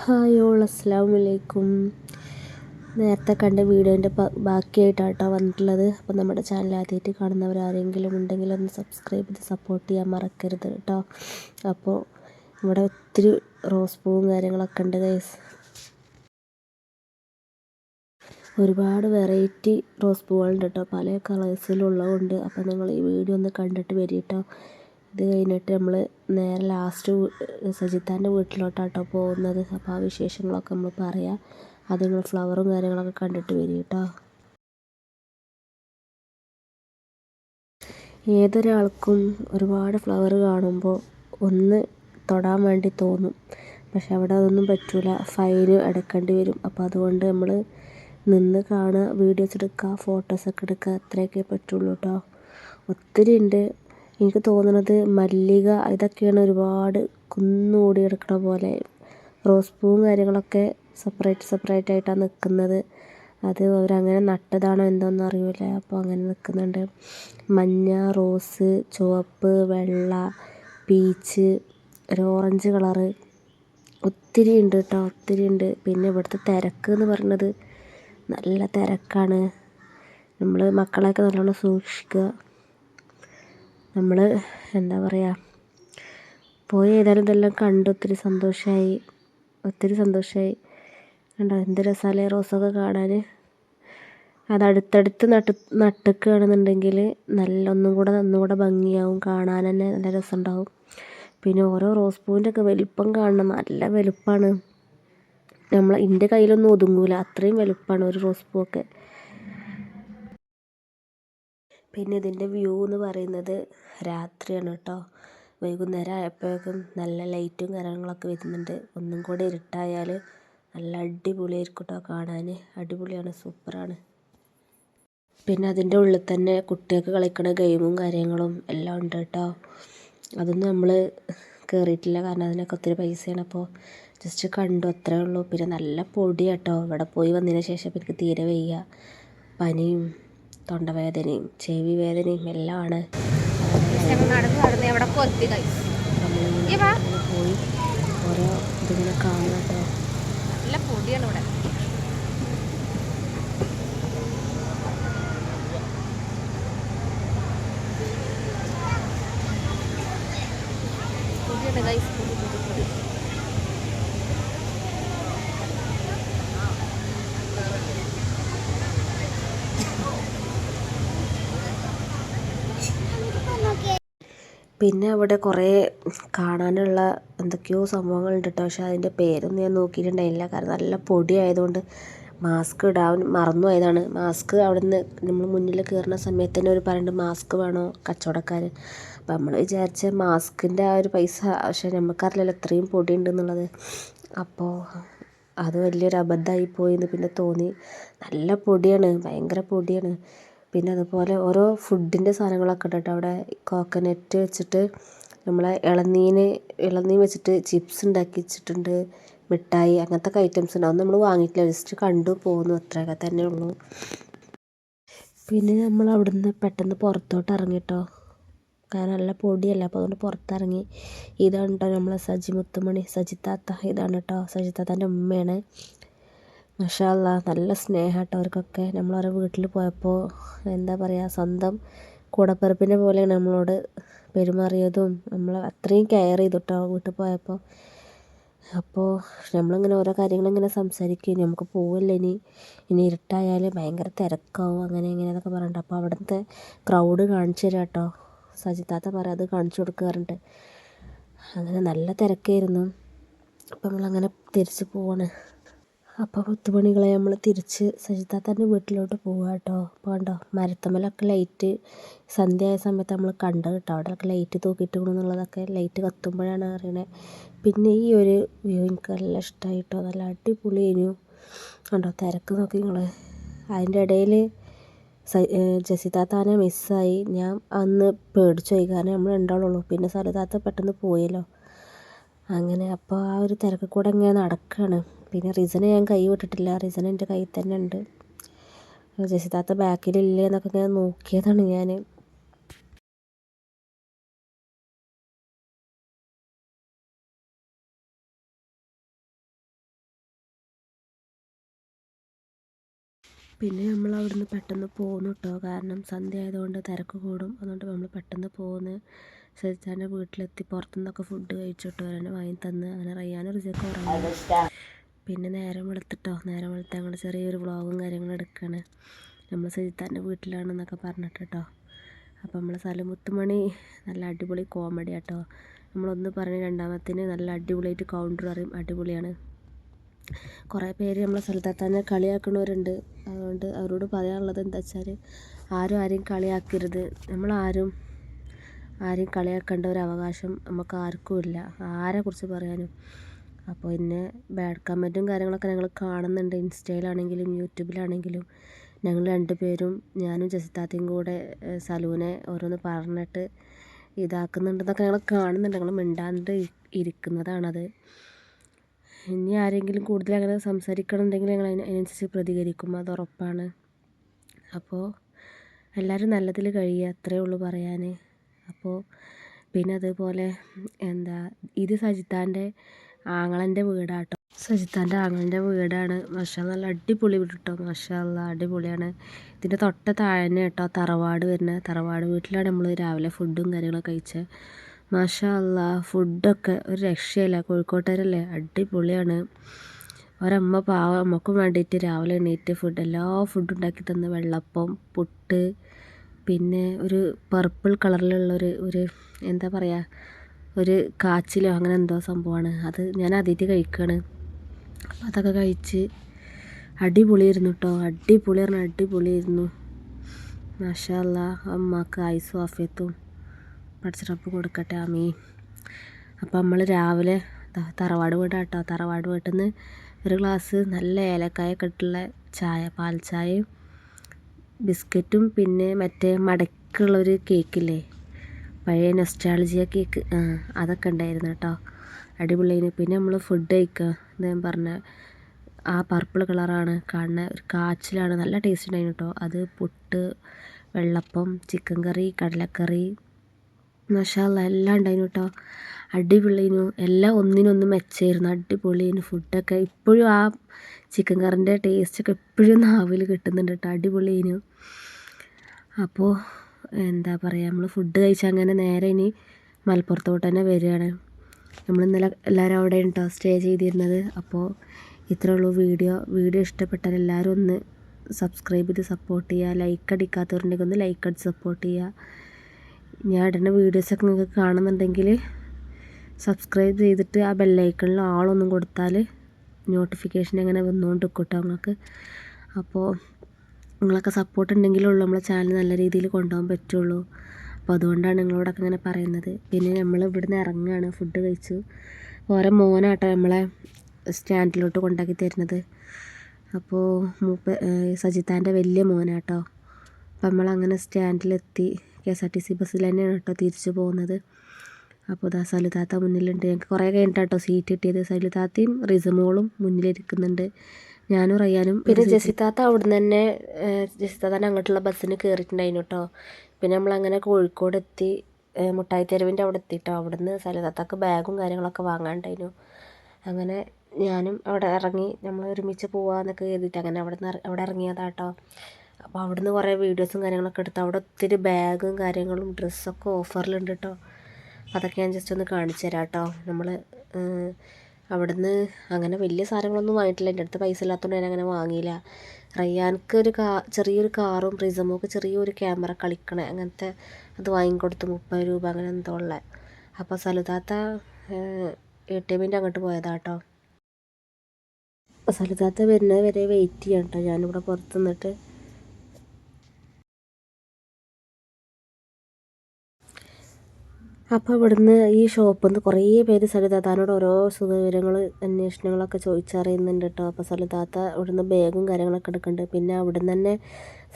Hi all അസ്സാം വലൈക്കും നേരത്തെ കണ്ട വീഡിയോന്റെ ബാക്കിയായിട്ടാണ് കേട്ടോ വന്നിട്ടുള്ളത്. അപ്പോൾ നമ്മുടെ ചാനൽ ആദ്യമായിട്ട് കാണുന്നവർ ആരെങ്കിലും ഉണ്ടെങ്കിൽ ഒന്ന് സബ്സ്ക്രൈബ് ചെയ്ത് സപ്പോർട്ട് ചെയ്യാൻ മറക്കരുത് കേട്ടോ. അപ്പോൾ ഇവിടെ ഒത്തിരി റോസ് പൂവും കാര്യങ്ങളൊക്കെ ഉണ്ട് ഗൈസ് ഒരുപാട് വെറൈറ്റി റോസ് പൂവുകളുണ്ട് കേട്ടോ. പല കളേഴ്സിലുള്ളതുണ്ട്. അപ്പോൾ നിങ്ങൾ ഈ വീഡിയോ ഒന്ന് കണ്ടിട്ട് വരിക കേട്ടോ ഇത് കഴിഞ്ഞിട്ട് നമ്മൾ നേരെ ലാസ്റ്റ് സജിത്താന്റെ വീട്ടിലോട്ടാട്ടോ പോകുന്നത്. അപ്പോൾ ആ വിശേഷങ്ങളൊക്കെ നമ്മൾ പറയാം. അത് നിങ്ങൾ ഫ്ലവറും കാര്യങ്ങളൊക്കെ കണ്ടിട്ട് വരും കേട്ടോ ഏതൊരാൾക്കും ഒരുപാട് ഫ്ലവർ കാണുമ്പോൾ ഒന്ന് തൊടാൻ വേണ്ടി തോന്നും. പക്ഷെ അവിടെ അതൊന്നും പറ്റൂല. ഫൈന് അടക്കേണ്ടി വരും. അപ്പോൾ അതുകൊണ്ട് നമ്മൾ നിന്ന് കാണുക വീഡിയോസ് എടുക്കുക ഫോട്ടോസൊക്കെ എടുക്കുക അത്രയൊക്കെ പറ്റുള്ളൂ കേട്ടോ ഒത്തിരി ഉണ്ട് എനിക്ക് തോന്നുന്നത് മല്ലിക ഇതൊക്കെയാണ് ഒരുപാട് കുന്നുകൂടി കിടക്കണ പോലെ. റോസ് പൂവും കാര്യങ്ങളൊക്കെ സെപ്പറേറ്റ് സെപ്പറേറ്റ് ആയിട്ടാണ് നിൽക്കുന്നത് അത് അവരങ്ങനെ നട്ടതാണോ എന്തോന്നും അറിയില്ല അപ്പോൾ അങ്ങനെ നിൽക്കുന്നുണ്ട് മഞ്ഞ റോസ് ചുവപ്പ് വെള്ള പീച്ച് ഒരു ഓറഞ്ച് കളറ് ഒത്തിരി ഉണ്ട് കേട്ടോ ഒത്തിരി ഉണ്ട്. പിന്നെ ഇവിടുത്തെ തിരക്ക് എന്ന് പറയുന്നത് നല്ല തിരക്കാണ്. നമ്മൾ മക്കളെയൊക്കെ നല്ലോണം സൂക്ഷിക്കുക. നമ്മൾ എന്താ പറയുക പോയി ഏതായാലും ഇതെല്ലാം കണ്ട് ഒത്തിരി സന്തോഷമായി ഒത്തിരി സന്തോഷമായി കണ്ടോ എന്ത് രസമല്ലേ റോസൊക്കെ കാണാൻ അത് അടുത്തടുത്ത് നട്ട് നട്ടുക്കുകയാണെന്നുണ്ടെങ്കിൽ നല്ല ഒന്നും കൂടെ ഒന്നുകൂടെ ഭംഗിയാവും കാണാൻ തന്നെ നല്ല രസമുണ്ടാവും. പിന്നെ ഓരോ റോസ് പൂവിന്റെ ഒക്കെ വലിപ്പം കാണണം നല്ല വലുപ്പമാണ് നമ്മൾ എന്റെ കയ്യിലൊന്നും ഒതുങ്ങൂല അത്രയും വലുപ്പമാണ് ഒരു റോസ് പൂവൊക്കെ. പിന്നെ ഇതിന്റെ വ്യൂ എന്ന് പറയുന്നത് രാത്രിയാണ് കേട്ടോ. വൈകുന്നേരം ആയപ്പോഴേക്കും നല്ല ലൈറ്റും കാര്യങ്ങളൊക്കെ വരുന്നുണ്ട്. ഒന്നും കൂടി ഇരുട്ടായാൽ നല്ല അടിപൊളിയായിരിക്കും കേട്ടോ കാണാൻ അടിപൊളിയാണ് സൂപ്പറാണ്. പിന്നെ അതിന്റെ ഉള്ളിൽ തന്നെ കുട്ടികൾക്ക് കളിക്കുന്ന ഗെയിമും കാര്യങ്ങളും എല്ലാം ഉണ്ട് കേട്ടോ. അതൊന്നും നമ്മൾ കയറിയിട്ടില്ല കാരണം അതിനൊക്കെ ഒത്തിരി പൈസയാണ്. അപ്പോൾ ജസ്റ്റ് കണ്ടു അത്രേ ഉള്ളൂ. പിന്നെ നല്ല പൊടിയാട്ടോ ഇവിടെ പോയി വന്നതിന് ശേഷം എനിക്ക് തീരെ വയ്യ. പനിയും തൊണ്ടവേദനയും ചെവി വേദനയും എല്ലാം ആണ് നടന്ന് നടന്ന് എവിടെ കൊത്തി പോയി ഓരോ ഇതിങ്ങനെ കാണണം നല്ല പൊടിയാണ് ഇവിടെ പൊടിയാണ് ഗൈസ് പൊടി പൊടി പൊടി പിന്നെ അവിടെ കുറേ കാണാനുള്ള എന്തൊക്കെയോ സംഭവങ്ങളുണ്ട് കേട്ടോ പക്ഷേ അതിന്റെ പേരൊന്നും ഞാൻ നോക്കിയിട്ടുണ്ടായില്ല കാരണം നല്ല പൊടി ആയതുകൊണ്ട് മാസ്ക് ഇടാൻ മറന്നു പോയതാണ്. മാസ്ക് അവിടെ നിന്ന് നമ്മൾ മുന്നിൽ കയറുന്ന സമയത്ത് തന്നെ അവർ പറയുന്നുണ്ട് മാസ്ക് വേണോ കച്ചവടക്കാർ? അപ്പം നമ്മൾ വിചാരിച്ച മാസ്കിന്റെ ആ ഒരു പൈസ പക്ഷേ നമുക്കറിയില്ലല്ലോ ഇത്രയും പൊടി ഉണ്ടെന്നുള്ളത് അപ്പോൾ അത് വലിയൊരു അബദ്ധമായി പോയി എന്ന് പിന്നെ തോന്നി. നല്ല പൊടിയാണ് ഭയങ്കര പൊടിയാണ്. പിന്നെ അതുപോലെ ഓരോ ഫുഡിന്റെ സാധനങ്ങളൊക്കെ ഉണ്ട് കേട്ടോ അവിടെ. കോക്കനട്ട് വെച്ചിട്ട് നമ്മളെ ഇളനീര് ഇളനീർ വെച്ചിട്ട് ചിപ്സ് ഉണ്ടാക്കി വെച്ചിട്ടുണ്ട്. മിഠായി അങ്ങനത്തെ ഒക്കെ ഐറ്റംസ് ഉണ്ട്. അതൊന്നും നമ്മൾ വാങ്ങിയിട്ടില്ല. ജസ്റ്റ് കണ്ടു പോന്നു. അത്രയൊക്കെ തന്നെ ഉള്ളൂ. പിന്നെ നമ്മൾ അവിടുന്ന് പെട്ടെന്ന് പുറത്തോട്ട് ഇറങ്ങി കേട്ടോ കാരണം നല്ല പൊടിയല്ല? അപ്പോൾ അതുകൊണ്ട് പുറത്തിറങ്ങി. ഇതാണ് കേട്ടോ നമ്മളെ സജി മുത്തുമണി സജിത്താത്ത. ഇതാണ് കേട്ടോ സജിത്താത്തന്റെ ഉമ്മയാണ്. മാഷാ നല്ല സ്നേഹമായിട്ട് അവർക്കൊക്കെ. നമ്മൾ അവരുടെ വീട്ടിൽ പോയപ്പോൾ എന്താ പറയുക സ്വന്തം കൂടപ്പിറപ്പിനെ പോലെയാണ് നമ്മളോട് പെരുമാറിയതും. നമ്മൾ അത്രയും കെയർ ചെയ്തു കേട്ടോ വീട്ടിൽ പോയപ്പോൾ അപ്പോൾ നമ്മളിങ്ങനെ ഓരോ കാര്യങ്ങളിങ്ങനെ സംസാരിക്കും. നമുക്ക് പോവല്ലേ ഇനി? ഇനി ഇരുട്ടായാൽ ഭയങ്കര തിരക്കാവും. അങ്ങനെ ഇങ്ങനെ എന്നൊക്കെ പറഞ്ഞിട്ട് അപ്പോൾ അവിടുത്തെ ക്രൗഡ് കാണിച്ചു തരാം കേട്ടോ സജിത്താത്ത പറയാം അത് കാണിച്ചു കൊടുക്കാറുണ്ട് അങ്ങനെ നല്ല തിരക്കായിരുന്നു. അപ്പോൾ നമ്മളങ്ങനെ തിരിച്ച് പോവാണ്. അപ്പോൾ മുത്തുമണികളെ നമ്മൾ തിരിച്ച് സജിതാത്താന്റെ വീട്ടിലോട്ട് പോവുക കേട്ടോ അപ്പോൾ കണ്ടോ മരത്തമ്മലൊക്കെ ലൈറ്റ് സന്ധ്യ ആയ സമയത്ത് നമ്മൾ കണ്ടത് കേട്ടോ അവിടെയൊക്കെ ലൈറ്റ് തൂക്കിയിട്ടുണ്ട് എന്നുള്ളതൊക്കെ ലൈറ്റ് കത്തുമ്പോഴാണ് അറിയണത് പിന്നെ ഈ ഒരു വ്യൂ എനിക്ക് നല്ല ഇഷ്ടമായി കേട്ടോ നല്ല ഇനി കണ്ടോ തിരക്ക് നോക്കി നിങ്ങൾ അതിന്റെ ഇടയിൽ ജസിതാത്താനെ മിസ്സായി. ഞാൻ അന്ന് പേടിച്ചു പോയി. കാരണം നമ്മൾ ഉണ്ടാവുള്ളൂ പിന്നെ സരിതാത്ത പെട്ടെന്ന് പോയല്ലോ. അങ്ങനെ അപ്പോൾ ആ ഒരു തിരക്ക് കൂടെ ഇങ്ങനെ നടക്കുകയാണ് പിന്നെ റിസന് ഞാൻ കൈ വിട്ടിട്ടില്ല. റിസന് എന്റെ കയ്യിൽ തന്നെ ഉണ്ട്. ജസിതാത്ത ബാക്കിലില്ലേ എന്നൊക്കെ ഇങ്ങനെ നോക്കിയതാണ് ഞാൻ പിന്നെ നമ്മൾ അവിടുന്ന് പെട്ടെന്ന് പോകുന്നു കേട്ടോ കാരണം സന്ധ്യ ആയതുകൊണ്ട് തിരക്ക് കൂടും. അതുകൊണ്ട് നമ്മൾ പെട്ടെന്ന് പോന്ന് സജിതാന്റെ വീട്ടിലെത്തി പുറത്തുനിന്നൊക്കെ ഫുഡ് കഴിച്ചു കേട്ടോ അവരെന്നെ വാങ്ങി തന്ന്. അങ്ങനെ റയ്യാനും റിസൊക്കെ ഉറങ്ങി. പിന്നെ നേരം വെളുത്തിട്ടോ? നേരം വെളുത്ത് ഞങ്ങൾ ചെറിയൊരു വ്ളോഗും കാര്യങ്ങളും എടുക്കുകയാണ് നമ്മൾ സജിത്താന്റെ വീട്ടിലാണെന്നൊക്കെ പറഞ്ഞിട്ട് കേട്ടോ അപ്പോൾ നമ്മളെ സലമുത്തുമണി നല്ല അടിപൊളി കോമഡി ആട്ടോ. നമ്മളൊന്ന് പറഞ്ഞ് രണ്ടാമത്തിന് നല്ല അടിപൊളിയായിട്ട് കൗണ്ടർ അറിയും അടിപൊളിയാണ്. കുറേ പേര് നമ്മളെ സ്ഥലത്ത് തന്നെ കളിയാക്കണവരുണ്ട് അതുകൊണ്ട് അവരോട് പറയാനുള്ളത് എന്താ വെച്ചാൽ ആരും ആരെയും കളിയാക്കരുത്. നമ്മളാരും ആരെയും കളിയാക്കേണ്ട ഒരു അവകാശം നമുക്ക് ആർക്കും ഇല്ല. ആരെക്കുറിച്ച് പറയാനും? അപ്പോൾ പിന്നെ ബാഡ് കമന്റും കാര്യങ്ങളൊക്കെ ഞങ്ങൾ കാണുന്നുണ്ട്. ഇൻസ്റ്റയിലാണെങ്കിലും യൂട്യൂബിലാണെങ്കിലും. ഞങ്ങൾ രണ്ട് പേരും ഞാനും ജസിത്താത്തയും കൂടെ സലൂനെ ഓരോന്ന് പറഞ്ഞിട്ട് ഇതാക്കുന്നുണ്ടെന്നൊക്കെ ഞങ്ങൾ കാണുന്നുണ്ട്. ഞങ്ങൾ മിണ്ടാണ്ട് ഇരിക്കുന്നതാണത്. ഇനി ആരെങ്കിലും കൂടുതൽ അങ്ങനെ സംസാരിക്കണമെന്നുണ്ടെങ്കിൽ ഞങ്ങൾ അതിന് അതിനനുസരിച്ച് പ്രതികരിക്കും. അത് ഉറപ്പാണ്. അപ്പോൾ എല്ലാവരും നല്ലതിൽ കഴിയുക അത്രയേ ഉള്ളൂ പറയാൻ. അപ്പോൾ പിന്നെ അതുപോലെ എന്താ ഇത് സജിത്താന്റെ ആങ്ങളന്റെ വീടാട്ടോ. സജിത്താന്റെ ആങ്ങളന്റെ വീടാണ്. മാഷാ നല്ല അടിപൊളി വീട് കേട്ടോ അടിപൊളിയാണ്. ഇതിന്റെ തൊട്ട താഴെ കേട്ടോ തറവാട് വരുന്നത് തറവാട് വീട്ടിലാണ് നമ്മൾ രാവിലെ ഫുഡും കാര്യങ്ങളൊക്കെ കഴിച്ചത് മാഷാ അല്ലാ ഫുഡൊക്കെ ഒരു രക്ഷയില്ല. കോഴിക്കോട്ടുകാരല്ലേ? അടിപൊളിയാണ്. ഒരമ്മ പാവ അമ്മക്കും വേണ്ടിയിട്ട് രാവിലെ എണീറ്റ് ഫുഡ് എല്ലാ ഫുഡും ഉണ്ടാക്കി തന്ന്. വെള്ളപ്പം പുട്ട് പിന്നെ ഒരു പർപ്പിൾ കളറിലുള്ളൊരു ഒരു എന്താ പറയുക ഒരു കാച്ചിലോ അങ്ങനെ എന്തോ സംഭവമാണ്. അത് ഞാൻ ആദ്യമായിട്ട് കഴിക്കുകയാണ് അപ്പോൾ അതൊക്കെ കഴിച്ച് അടിപൊളിയായിരുന്നു കേട്ടോ അടിപൊളി പറഞ്ഞാൽ അടിപൊളിയായിരുന്നു. മാഷാ അല്ലാ അമ്മയ്ക്ക് ആയുസ്സും ആഫിയത്തും പഠിച്ചിട്ടപ്പ് കൊടുക്കട്ടെ ആമീ അപ്പോൾ നമ്മൾ രാവിലെ തറവാട് തറവാട് വീടാട്ടോ. തറവാട് വീട്ടിൽ നിന്ന് ഒരു ഗ്ലാസ് നല്ല ഏലക്കായൊക്കെ ഇട്ടുള്ള ചായ പാൽ ചായയും ബിസ്ക്കറ്റും പിന്നെ മറ്റേ മടക്കുള്ളൊരു കേക്കില്ലേ? പഴയ നൊസ്റ്റാളജിയ കേക്ക് അതൊക്കെ ഉണ്ടായിരുന്നു കേട്ടോ. അടിപൊളിയായിരുന്നു പിന്നെ നമ്മൾ ഫുഡ് കഴിക്കുക ഞാൻ പറഞ്ഞ ആ പർപ്പിൾ കളറാണ് കാണുന്ന ഒരു കാച്ചിലാണ്. നല്ല ടേസ്റ്റ് ഉണ്ടായിരുന്നു കേട്ടോ. അത് പുട്ട് വെള്ളപ്പം ചിക്കൻ കറി കടലക്കറി മഷാല എല്ലാം ഉണ്ടായിരുന്നു കേട്ടോ. അടിപൊളിയായിരുന്നു. എല്ലാം ഒന്നിനൊന്ന് മെച്ചമായിരുന്നു അടിപൊളിയായിരുന്നു ഫുഡൊക്കെ ഇപ്പോഴും ആ ചിക്കൻ കറിന്റെ ടേസ്റ്റൊക്കെ എപ്പോഴും നാവിൽ കിട്ടുന്നുണ്ട് കേട്ടോ. അടിപൊളിയായിരുന്നു. അപ്പോൾ എന്താ പറയുക നമ്മൾ ഫുഡ് കഴിച്ച് അങ്ങനെ നേരെ ഇനി മലപ്പുറത്തോട്ട് തന്നെ വരികയാണ്. നമ്മൾ ഇന്നലെ എല്ലാവരും അവിടെ കേട്ടോ സ്റ്റേ ചെയ്തിരുന്നത്. അപ്പോൾ ഇത്രേ ഉള്ളൂ വീഡിയോ. വീഡിയോ ഇഷ്ടപ്പെട്ടാൽ എല്ലാവരും ഒന്ന് സബ്സ്ക്രൈബ് ചെയ്ത് സപ്പോർട്ട് ചെയ്യുക. ലൈക്ക് അടിക്കാത്തവരുണ്ടെങ്കിൽ ഒന്ന് ലൈക്ക് അടിച്ച് സപ്പോർട്ട് ചെയ്യുക. ഞാൻ ഇടുന്ന വീഡിയോസൊക്കെ നിങ്ങൾക്ക് കാണുന്നുണ്ടെങ്കിൽ സബ്സ്ക്രൈബ് ചെയ്തിട്ട് ആ ബെല്ലൈക്കണിൽ ആളൊന്നും കൊടുത്താൽ നോട്ടിഫിക്കേഷൻ അങ്ങനെ വന്നുകൊണ്ട് കേട്ടോ നിങ്ങൾക്ക്. അപ്പോൾ നിങ്ങളൊക്കെ സപ്പോർട്ട് ഉണ്ടെങ്കിലുള്ളൂ നമ്മളെ ചാനൽ നല്ല രീതിയിൽ കൊണ്ടുപോകാൻ പറ്റുള്ളൂ. അപ്പോൾ അതുകൊണ്ടാണ് നിങ്ങളോടൊക്കെ ഇങ്ങനെ പറയുന്നത്. പിന്നെ നമ്മൾ ഇവിടുന്ന് ഇറങ്ങുകയാണ്. ഫുഡ് കഴിച്ചു. ഓരോ മോനാട്ടോ നമ്മളെ സ്റ്റാൻഡിലോട്ട് കൊണ്ടാക്കി തരുന്നത്. അപ്പോൾ മൂപ്പ സജിത്താന്റെ വലിയ മോനാട്ടോ. അപ്പോൾ നമ്മളങ്ങനെ സ്റ്റാൻഡിലെത്തി K S R T C ബസ്സിൽ തന്നെയാണ് കേട്ടോ തിരിച്ചു പോകുന്നത്. അപ്പോൾ ഇതാ സലുതാത്ത മുന്നിലുണ്ട്. ഞങ്ങൾക്ക് കുറേ കഴിഞ്ഞിട്ടാട്ടോ സീറ്റ് കിട്ടിയത്. സലുതാത്തയും റിസമോളും മുന്നിലിരിക്കുന്നുണ്ട്. ഞാനും റയ്യാനും പിന്നെ ജസിത്താത്ത അവിടുന്ന് തന്നെ ജസിത്താത്താന്റെ അങ്ങോട്ടുള്ള ബസ്സിന് കയറിയിട്ടുണ്ടായിരുന്നു കേട്ടോ പിന്നെ നമ്മളങ്ങനെ കോഴിക്കോട് എത്തി മുട്ടായി തെരുവിന്റെ അവിടെ എത്തിയിട്ടോ അവിടുന്ന് സലിതാത്താക്ക് ബാഗും കാര്യങ്ങളൊക്കെ വാങ്ങാണ്ടായിരുന്നു അങ്ങനെ ഞാനും അവിടെ ഇറങ്ങി നമ്മൾ ഒരുമിച്ച് പോവാന്നൊക്കെ കരുതിയിട്ട് അങ്ങനെ അവിടെ നിന്ന് അവിടെ ഇറങ്ങിയതാട്ടോ അപ്പോൾ അവിടുന്ന് കുറേ വീഡിയോസും കാര്യങ്ങളൊക്കെ എടുത്തു അവിടെ ഒത്തിരി ബാഗും കാര്യങ്ങളും ഡ്രസ്സൊക്കെ ഓഫറിലുണ്ട് കേട്ടോ അതൊക്കെ ഞാൻ ജസ്റ്റ് ഒന്ന് കാണിച്ചു തരാം കേട്ടോ നമ്മൾ അവിടുന്ന് അങ്ങനെ വലിയ സാധനങ്ങളൊന്നും വാങ്ങിയിട്ടില്ല. എന്റെ അടുത്ത് പൈസ ഇല്ലാത്തതുകൊണ്ട് ഞാൻ അങ്ങനെ വാങ്ങിയില്ല. റയ്യാൻക്ക് ഒരു കാ ചെറിയൊരു കാറും റിസമോക്ക് ചെറിയൊരു ക്യാമറ കളിക്കണ. അങ്ങനത്തെ അത് വാങ്ങിക്കൊടുത്തു. മുപ്പത് രൂപ അങ്ങനെ എന്തോ ഉള്ളത് അപ്പോൾ സലുതാത്ത എ ടി എമ്മിന്റെ അങ്ങോട്ട് പോയതാണ് കേട്ടോ സലുതാത്ത വരുന്നത് വരെ വെയിറ്റ് ചെയ്യാം കേട്ടോ ഞാനിവിടെ പുറത്ത് നിന്നിട്ട് അപ്പോൾ ഇവിടുന്ന് ഈ ഷോപ്പിൽ നിന്ന് കുറേ പേര് സലിതാത്താനോട് ഓരോ സുഖവിവരങ്ങൾ അന്വേഷണങ്ങളൊക്കെ ചോദിച്ചറിയുന്നുണ്ട് കേട്ടോ അപ്പോൾ സലിതാത്ത ഇവിടുന്ന് ബാഗും കാര്യങ്ങളൊക്കെ എടുക്കുന്നുണ്ട്. പിന്നെ അവിടുന്ന് തന്നെ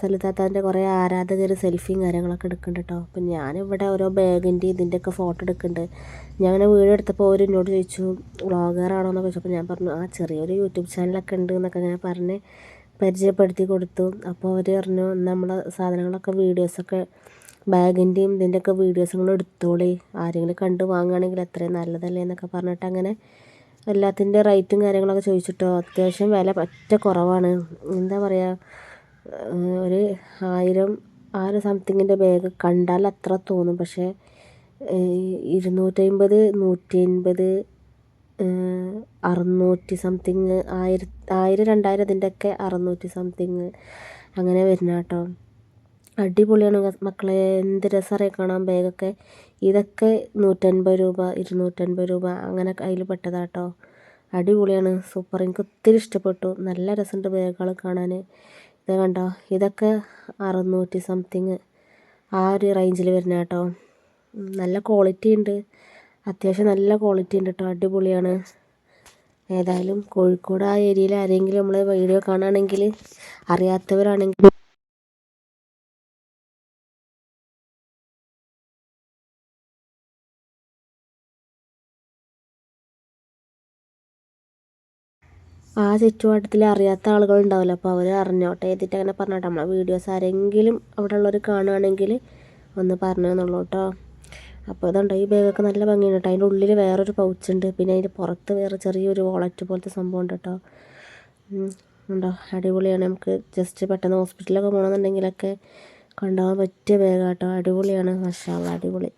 സലിതാത്താന്റെ കുറേ ആരാധകർ സെൽഫിയും കാര്യങ്ങളൊക്കെ എടുക്കുന്നുണ്ട് കേട്ടോ അപ്പം ഞാനിവിടെ ഓരോ ബാഗിന്റെ ഇതിന്റെയൊക്കെ ഫോട്ടോ എടുക്കുന്നുണ്ട്. ഞാൻ വീഡിയോ എടുത്തപ്പോൾ അവർ എന്നോട് ചോദിച്ചു വ്ളോഗറാണോ? എന്നൊക്കെ ചോദിച്ചപ്പോൾ ഞാൻ പറഞ്ഞു ആ ചെറിയൊരു യൂട്യൂബ് ചാനലൊക്കെ ഉണ്ട് എന്നൊക്കെ അങ്ങനെ പറഞ്ഞ് പരിചയപ്പെടുത്തി കൊടുത്തു. അപ്പോൾ അവർ പറഞ്ഞു നമ്മളെ സാധനങ്ങളൊക്കെ വീഡിയോസൊക്കെ ബാഗിന്റെയും ഇതിന്റെയൊക്കെ വീഡിയോസ് നിങ്ങൾ എടുത്തോളി. ആരെങ്കിലും കണ്ട് വാങ്ങുകയാണെങ്കിൽ അത്രയും നല്ലതല്ലേ എന്നൊക്കെ പറഞ്ഞിട്ട് അങ്ങനെ എല്ലാത്തിന്റെ റേറ്റും കാര്യങ്ങളൊക്കെ ചോദിച്ചിട്ടോ. അത്യാവശ്യം വില പറ്റ കുറവാണ്. എന്താ പറയുക ഒരു ആയിരം ആ ഒരു സംതിങ്ങിന്റെ ബാഗ് കണ്ടാൽ അത്ര തോന്നും. പക്ഷേ ഇരുന്നൂറ്റമ്പത് നൂറ്റി അൻപത് അറുന്നൂറ്റി സംതിങ് ആയിരം ആയിരം രണ്ടായിരം അതിന്റെയൊക്കെ അറുന്നൂറ്റി സംതിങ് അങ്ങനെ വരുന്ന കേട്ടോ അടിപൊളിയാണ് മക്കളെ. എന്ത് രസമറിയാം കാണാൻ ബാഗൊക്കെ. ഇതൊക്കെ നൂറ്റൻപത് രൂപ ഇരുന്നൂറ്റൻപത് രൂപ അങ്ങനെ അതിൽ പെട്ടതാട്ടോ. അടിപൊളിയാണ്. സൂപ്പർ. എനിക്ക് ഒത്തിരി ഇഷ്ടപ്പെട്ടു. നല്ല രസമുണ്ട് ബാഗുകൾ കാണാൻ ഇത് കണ്ടോ? ഇതൊക്കെ അറുന്നൂറ്റി സംതിങ് ആ ഒരു റേഞ്ചിൽ വരുന്ന കേട്ടോ. നല്ല ക്വാളിറ്റി ഉണ്ട് അത്യാവശ്യം നല്ല ക്വാളിറ്റി ഉണ്ട് കേട്ടോ അടിപൊളിയാണ്. ഏതായാലും കോഴിക്കോട് ആ ഏരിയയിൽ ആരെങ്കിലും നമ്മളെ വീഡിയോ കാണുകയാണെങ്കിൽ അറിയാത്തവരാണെങ്കിൽ ആ ചുറ്റുവട്ടത്തിൽ അറിയാത്ത ആളുകൾ ഉണ്ടാവില്ല അപ്പോൾ അവർ അറിഞ്ഞോട്ടെ എഴുതിയിട്ട് അങ്ങനെ പറഞ്ഞോട്ടെ. നമ്മളെ വീഡിയോസ് ആരെങ്കിലും അവിടെ ഉള്ളവർ കാണുകയാണെങ്കിൽ ഒന്ന് പറഞ്ഞു തന്നുള്ളൂ കേട്ടോ അപ്പോൾ ഇതുണ്ടോ? ഈ ബാഗൊക്കെ നല്ല ഭംഗിയുണ്ട് കേട്ടോ അതിന്റെ ഉള്ളിൽ വേറൊരു പൗച്ച് ഉണ്ട്. പിന്നെ അതിന്റെ പുറത്ത് വേറെ ചെറിയൊരു വോളറ്റ് പോലത്തെ സംഭവം ഉണ്ട് കേട്ടോ ഉണ്ടോ? അടിപൊളിയാണ്. നമുക്ക് ജസ്റ്റ് പെട്ടെന്ന് ഹോസ്പിറ്റലിലൊക്കെ പോകണമെന്നുണ്ടെങ്കിലൊക്കെ കൊണ്ടുപോകാൻ പറ്റിയ ബാഗാട്ടോ അടിപൊളിയാണ്. മഷാള അടിപൊളി.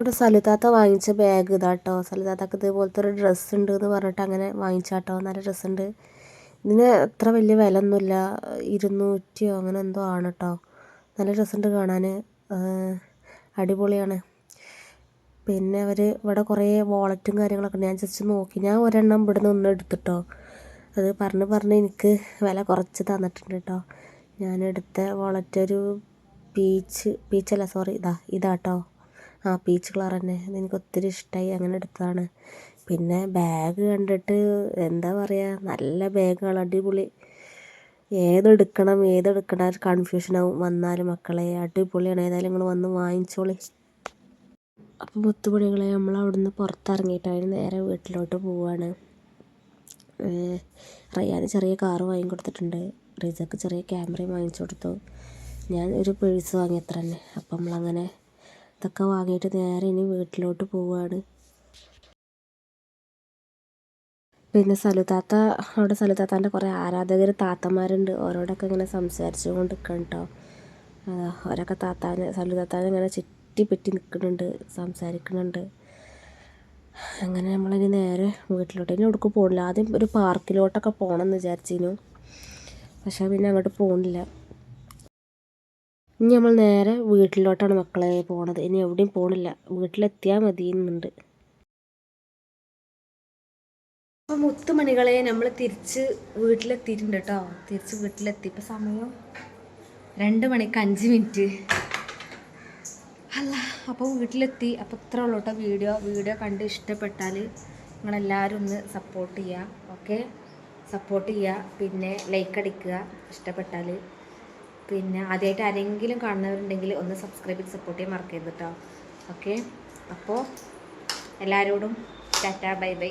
ഇവിടെ സലുതാത്ത വാങ്ങിച്ച ബാഗ് ഇതാട്ടോ സലുതാത്തക്ക് ഇതുപോലത്തെ ഒരു ഡ്രസ്സ് ഉണ്ട് എന്ന് പറഞ്ഞിട്ട് അങ്ങനെ വാങ്ങിച്ചാട്ടോ നല്ല ഡ്രസ്സുണ്ട് ഇതിന് അത്ര വലിയ വില ഒന്നുമില്ല ഇരുന്നൂറ്റിയോ അങ്ങനെ എന്തോ ആണ് കേട്ടോ നല്ല ഡ്രസ്സുണ്ട് കാണാൻ അടിപൊളിയാണ്. പിന്നെ അവർ ഇവിടെ കുറേ വാളറ്റും കാര്യങ്ങളൊക്കെ ഞാൻ ജസ്റ്റ് നോക്കി. ഞാൻ ഒരെണ്ണം ഇവിടെ നിന്ന് എടുത്തിട്ടോ അത് പറഞ്ഞ് പറഞ്ഞ് എനിക്ക് വില കുറച്ച് തന്നിട്ടുണ്ട് കേട്ടോ ഞാൻ എടുത്ത വാളറ്റ് ഒരു പീച്ച് പീച്ചല്ല സോറി ഇതാ ഇതാട്ടോ ആ പീച്ച് കളർ തന്നെ. അതെനിക്ക് ഒത്തിരി ഇഷ്ടമായി അങ്ങനെ എടുത്തതാണ്. പിന്നെ ബാഗ് കണ്ടിട്ട് എന്താ പറയുക നല്ല ബാഗുകൾ അടിപൊളി. ഏതെടുക്കണം ഏതെടുക്കണം ഒരു കൺഫ്യൂഷനാവും വന്നാലും മക്കളെ. അടിപൊളിയാണ്. ഏതായാലും നിങ്ങൾ വന്ന് വാങ്ങിച്ചോളി. അപ്പോൾ മുത്തുപണികളെ നമ്മൾ അവിടുന്ന് പുറത്തിറങ്ങിയിട്ടാണ് നേരെ വീട്ടിലോട്ട് പോവാണ്. റയ്യാന് ചെറിയ കാറ് വാങ്ങി കൊടുത്തിട്ടുണ്ട്. റിസക്ക് ചെറിയ ക്യാമറയും വാങ്ങിച്ചു കൊടുത്തു. ഞാൻ ഒരു പേഴ്സ് വാങ്ങി അത്ര തന്നെ. അപ്പം നമ്മളങ്ങനെ ഇതൊക്കെ വാങ്ങിയിട്ട് നേരെ ഇനി വീട്ടിലോട്ട് പോവുകയാണ് പിന്നെ സലുതാത്ത അവിടെ സലുതാത്താന്റെ കുറേ ആരാധകർ താത്തമാരുണ്ട്. ഓരോടൊക്കെ ഇങ്ങനെ സംസാരിച്ചു കൊണ്ട് നിൽക്കണം കേട്ടോ അവരൊക്കെ താത്താനെ സലുതാത്താനെ ഇങ്ങനെ ചുറ്റിപ്പറ്റി നിൽക്കുന്നുണ്ട് സംസാരിക്കുന്നുണ്ട്. അങ്ങനെ നമ്മളിനി നേരെ വീട്ടിലോട്ട് ഇനി എവിടേക്കും പോകണില്ല ആദ്യം ഒരു പാർക്കിലോട്ടൊക്കെ പോകണം എന്ന് വിചാരിച്ചിരുന്നു പക്ഷേ പിന്നെ അങ്ങോട്ട് പോകുന്നില്ല ഇനി നമ്മൾ നേരെ വീട്ടിലോട്ടാണ് മക്കളെ പോണത്. ഇനി എവിടെയും പോകണില്ല വീട്ടിലെത്തിയാൽ മതി എന്നുണ്ട് അപ്പോൾ മുത്തുമണികളെ നമ്മൾ തിരിച്ച് വീട്ടിലെത്തിയിട്ടുണ്ട് കേട്ടോ തിരിച്ച് വീട്ടിലെത്തി. ഇപ്പം സമയം രണ്ട് മണിക്ക് അഞ്ച് മിനിറ്റ്. അല്ല അപ്പോൾ വീട്ടിലെത്തി. അപ്പോൾ ഇത്ര ഉള്ളൂ കേട്ടോ വീഡിയോ. വീഡിയോ കണ്ട് ഇഷ്ടപ്പെട്ടാൽ നിങ്ങളെല്ലാവരും ഒന്ന് സപ്പോർട്ട് ചെയ്യുക ഓക്കെ സപ്പോർട്ട് ചെയ്യുക പിന്നെ ലൈക്ക് അടിക്കുക. ഇഷ്ടപ്പെട്ടാൽ പിന്നെ ആദ്യമായിട്ട് ആരെങ്കിലും കാണുന്നവരുണ്ടെങ്കിൽ ഒന്ന് സബ്സ്ക്രൈബ് ചെയ്ത് സപ്പോർട്ട് ചെയ്യാൻ മറക്കരുത് കേട്ടോ ഓക്കെ അപ്പോൾ എല്ലാവരോടും ടാറ്റ ബൈ ബൈ.